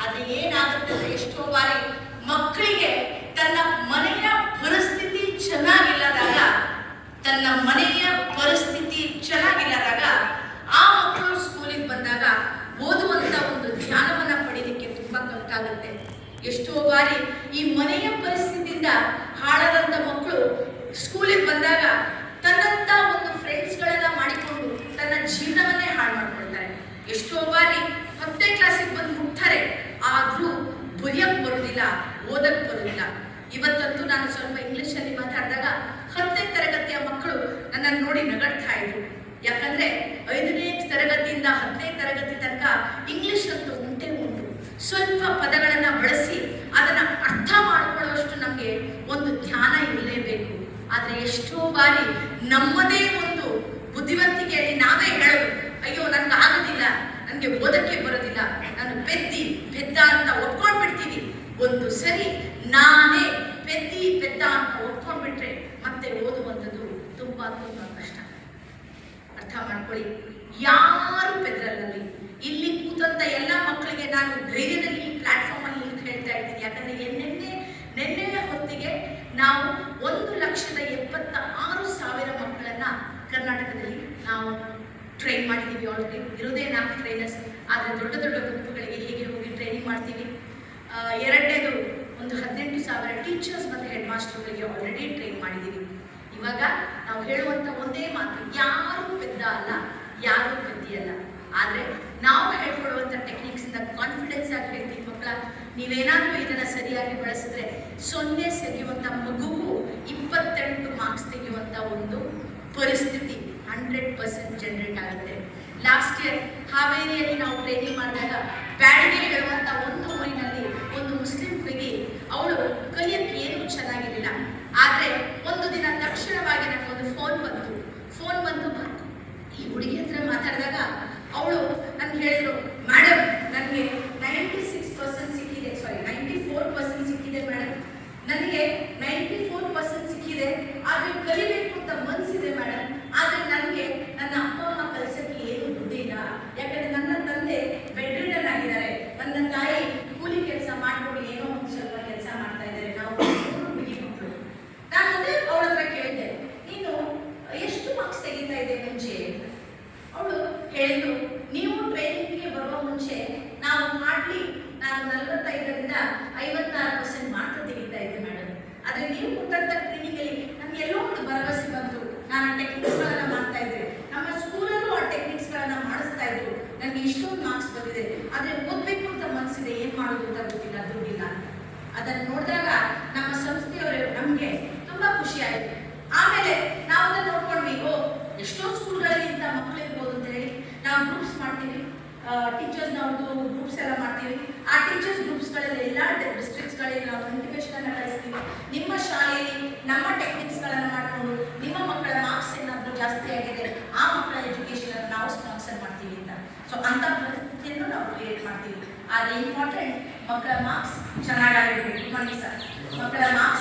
ಆದ್ರೆ ಏನಾಗುತ್ತೆ ಎಷ್ಟೋ ಬಾರಿ ಮಕ್ಕಳಿಗೆ ತನ್ನ ಮನೆಯ ಪರಿಸ್ಥಿತಿ ಚೆನ್ನಾಗಿಲ್ಲದಾಗ, ತನ್ನ ಮನೆಯ ಪರಿಸ್ಥಿತಿ ಚೆನ್ನಾಗಿಲ್ಲದಾಗ, ಆ ಮಕ್ಕಳು ಸ್ಕೂಲಿಗೆ ಬಂದಾಗ ಓದುವಂತ ಒಂದು ಜ್ಞಾನವನ್ನ ಪಡೀಲಿಕ್ಕೆ ತುಂಬಾ ಕಲ್ತಾಗುತ್ತೆ ಎಷ್ಟೋ ಬಾರಿ ಈ ಮನೆಯ ಪರಿಸ್ಥಿತಿಯಿಂದ ಹಾಳಾದಂತ ಮಕ್ಕಳು ಸ್ಕೂಲಿಗೆ ಬಂದಾಗ ತನ್ನಂತ ಒಂದು ಫ್ರೆಂಡ್ಸ್ಗಳನ್ನ ಮಾಡಿಕೊಂಡು ತನ್ನ ಜೀವನವನ್ನೇ ಹಾಳು ಮಾಡ್ಕೊಳ್ತಾರೆ. ಎಷ್ಟೋ ಬಾರಿ प्रत्येक क्लासिकमध्ये मुख्य ಒಂದು ಸರಿ ನಾನೇ ಪೆದ್ದಿ ಪೆದ್ದ ಅಂತ ಒಪ್ಕೊಂಡ್ಬಿಟ್ರೆ ಮತ್ತೆ ಓದುವಂಥದ್ದು ತುಂಬಾ ತುಂಬಾ ಕಷ್ಟ. ಅರ್ಥ ಮಾಡ್ಕೊಳ್ಳಿ. ಯಾರು ಪೆದ್ರಲ್ಲಲ್ಲಿ ಇಲ್ಲಿ ಕೂತಂತ ಎಲ್ಲ ಮಕ್ಕಳಿಗೆ ನಾನು ಧೈರ್ಯದಲ್ಲಿ ಈ ಪ್ಲಾಟ್ಫಾರ್ಮ್ ಅಲ್ಲಿ ಹೇಳ್ತಾ ಇದ್ದೀನಿ ಯಾಕಂದ್ರೆ ನಿನ್ನೆ ನಿನ್ನೆಯ ಹೊತ್ತಿಗೆ ನಾವು ಒಂದು ಲಕ್ಷದ ಎಪ್ಪತ್ತ ಆರು ಸಾವಿರ ಮಕ್ಕಳನ್ನ ಕರ್ನಾಟಕದಲ್ಲಿ ನಾವು ಟ್ರೈನ್ ಮಾಡಿದ್ದೀವಿ ಆಲ್ರೆಡಿ ಇರೋದೇ ನಾಲ್ಕು ಟ್ರೈನರ್ಸ್ ಆದರೆ ದೊಡ್ಡ ದೊಡ್ಡ ಗುಂಪುಗಳಿಗೆ ಹೇಗೆ ಹೋಗಿ ಟ್ರೈನಿಂಗ್ ಮಾಡ್ತೀವಿ? ಆ, ಎರಡನೇದು ಒಂದು ಹದಿನೆಂಟು ಸಾವಿರ ಟೀಚರ್ಸ್ ಮತ್ತು ಹೆಡ್ ಮಾಸ್ಟರ್ಗಳಿಗೆ ಆಲ್ರೆಡಿ ಟ್ರೈನ್ ಮಾಡಿದ್ದೀವಿ ಇವಾಗ ನಾವು ಹೇಳುವಂತ ಒಂದೇ ಮಾತು, ಯಾರು ಪೆದ್ದ ಅಲ್ಲ, ಯಾರು ಪೆದ್ದಿ ಅಲ್ಲ. ಆದ್ರೆ ನಾವು ಹೇಳ್ಕೊಡುವಂತ ಟೆಕ್ನಿಕ್ಸ್ ಇಂದ ಕಾನ್ಫಿಡೆನ್ಸ್ ಆಗಿ ಹೇಳ್ತೀವಿ ಮಕ್ಕಳ, ನೀವೇನಾದ್ರೂ ಇದನ್ನ ಸರಿಯಾಗಿ ಬಳಸಿದ್ರೆ ಸೊನ್ನೆ ಸೆಗೆಯುವಂಥ ಮಗುವು ಇಪ್ಪತ್ತೆಂಟು ಮಾರ್ಕ್ಸ್ ತೆಗೆಯುವಂತ ಒಂದು ಪರಿಸ್ಥಿತಿ ಹಂಡ್ರೆಡ್ ಪರ್ಸೆಂಟ್ ಜನರೇಟ್ ಆಗುತ್ತೆ. ಲಾಸ್ಟ್ ಇಯರ್ ಹಾವೇರಿಯಲ್ಲಿ ನಾವು ಟ್ರೈನಿಂಗ್ ಮಾಡಿದಾಗ ಬ್ಯಾಡಿಗೆ ಊರಿನಲ್ಲಿ ಒಂದು ಆಮೇಲೆ ನಾವು ನೋಡ್ಕೊಂಡ್ವಿ ಓ ಎಷ್ಟೋ ಸ್ಕೂಲ್ಗಳಲ್ಲಿ ಇಂಥ ಮಕ್ಕಳು ಇರ್ಬೋದು ಅಂತ ಹೇಳಿ ನಾವು ಗ್ರೂಪ್ಸ್ ಮಾಡ್ತೀವಿ. ಟೀಚರ್ಸ್ ನಾವ್ದು ಗ್ರೂಪ್ಸ್ ಎಲ್ಲ ಮಾಡ್ತೀವಿ. ಆ ಟೀಚರ್ಸ್ ಗ್ರೂಪ್ಸ್ಗಳಲ್ಲಿ ಎಲ್ಲ ಡಿಸ್ಟ್ರಿಕ್ಟ್ಸ್ಗಳಲ್ಲಿ ನಾವು ಅನ್ನ ಕಳಿಸ್ತೀವಿ. ನಿಮ್ಮ ಶಾಲೆಯಲ್ಲಿ ನಮ್ಮ ಟೆಕ್ನಿಕ್ಸ್ ಗಳನ್ನ ಮಾಡಿಕೊಂಡು ನಿಮ್ಮ ಮಕ್ಕಳ ಮಾರ್ಕ್ಸ್ ಏನಾದರೂ ಜಾಸ್ತಿ ಆಗಿದೆ, ಆ ಮಕ್ಕಳ ಎಜುಕೇಶನ್ ಅನ್ನು ನಾವು ಸ್ಪಾನ್ಸರ್ ಮಾಡ್ತೀವಿ ಅಂತ. ಸೊ ಅಂತ ಪರಿಸ್ಥಿತಿಯನ್ನು ನಾವು ಕ್ರಿಯೇಟ್ ಮಾಡ್ತೀವಿ. ಆದರೆ ಇಂಪಾರ್ಟೆಂಟ್ ಮಕ್ಕಳ ಮಾರ್ಕ್ಸ್ ಚೆನ್ನಾಗಿರಬೇಕು ಬನ್ನಿ ಸರ್ ಮಕ್ಕಳ ಮಾರ್ಕ್ಸ್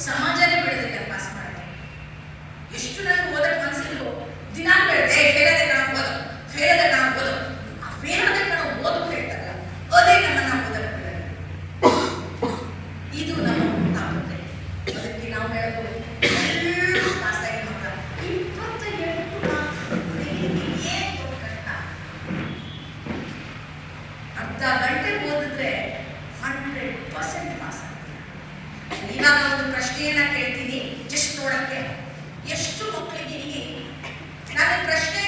ಸಮಾಜನೇ ಬೆಳೆದಿದೆ ಪಾಸ್ ಮಾಡಿದೆ ಎಷ್ಟು ನನಗೆ ಓದಕ್ಕೆ ಮನಸ್ಸಿಲ್ಲ ದಿನ ಪ್ರಶ್ನೆಯನ್ನ ಕೇಳ್ತೀನಿ. ಜಸ್ಟ್ ನೋಡಕ್ಕೆ. ಎಷ್ಟು ಮಕ್ಕಳಿಗೆ ನಾನು ಪ್ರಶ್ನೆ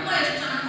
ரொம்ப இஷ்டம்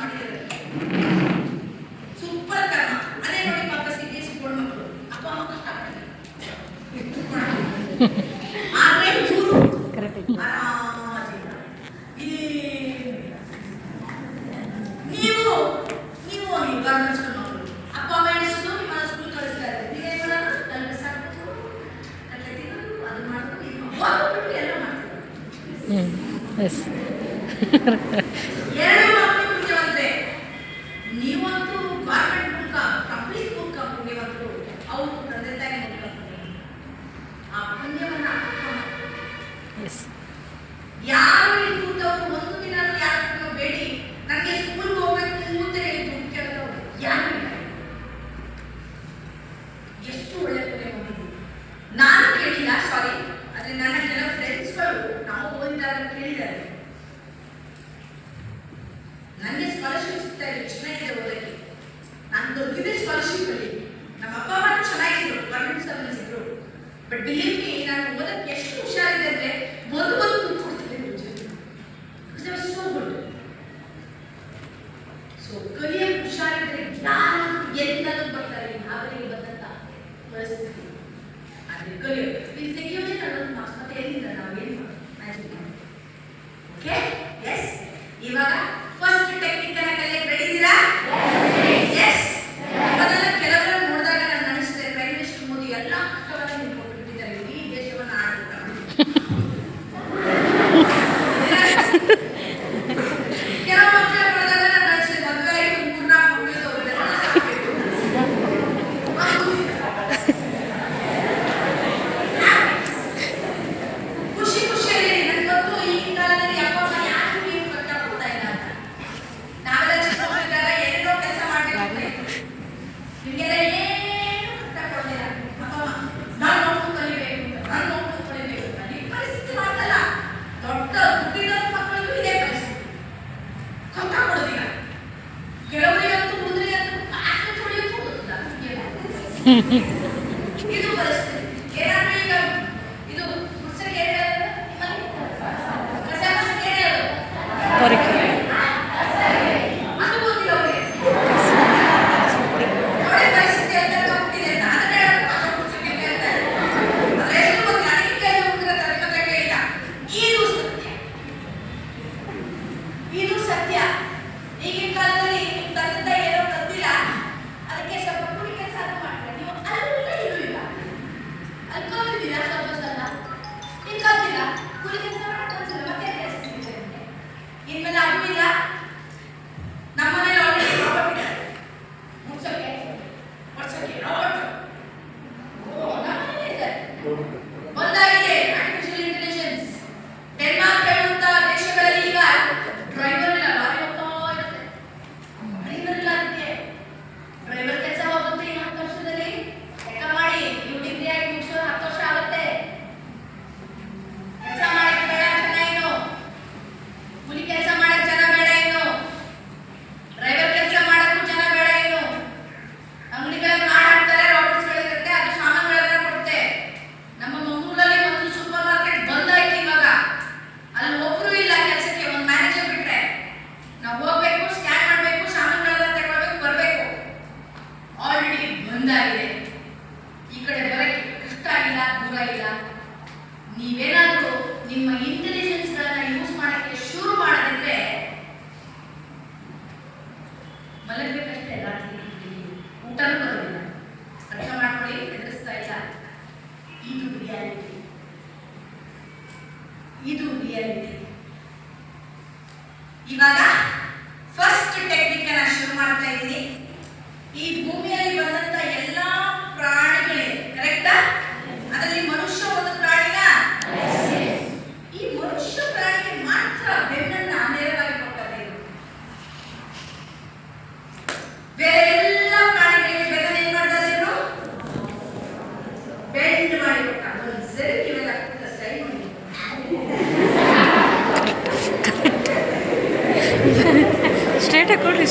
കൊടുക്കുന്നത്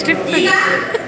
stripped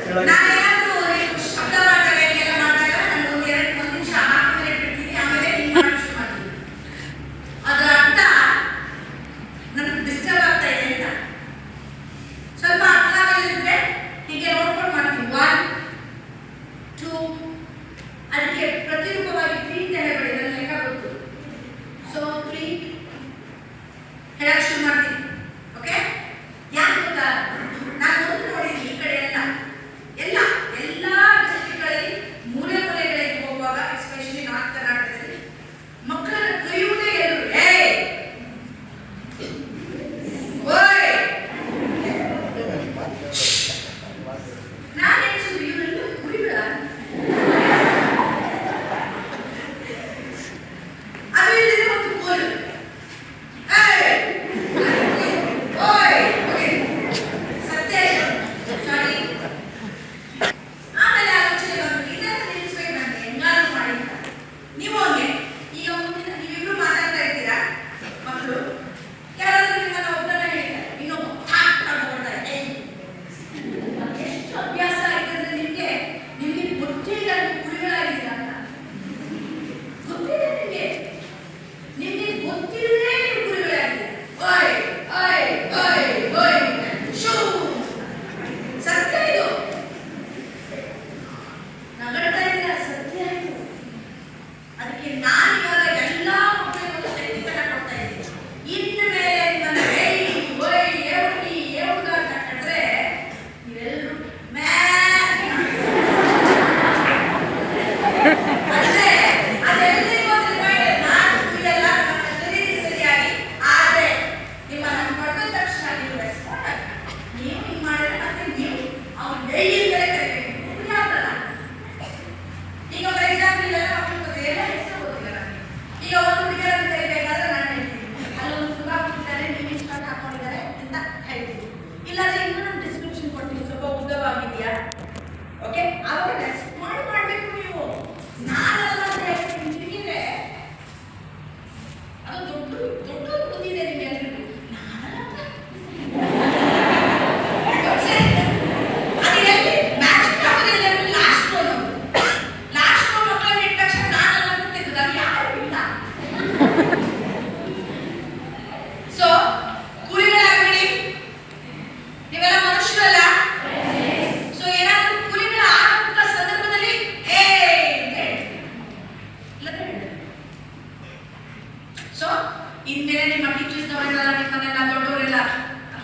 ಹಿಂದೆನೆ ನಿಮ್ಮ ಟೀಚರ್ಸ್ ಅವರೆಲ್ಲ ನಿಮ್ಮನ್ನೆಲ್ಲ ದೊಡ್ಡವರೆಲ್ಲ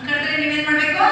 ಕರೆದ್ರೆ ನೀವೇನ್ ಮಾಡ್ಬೇಕು?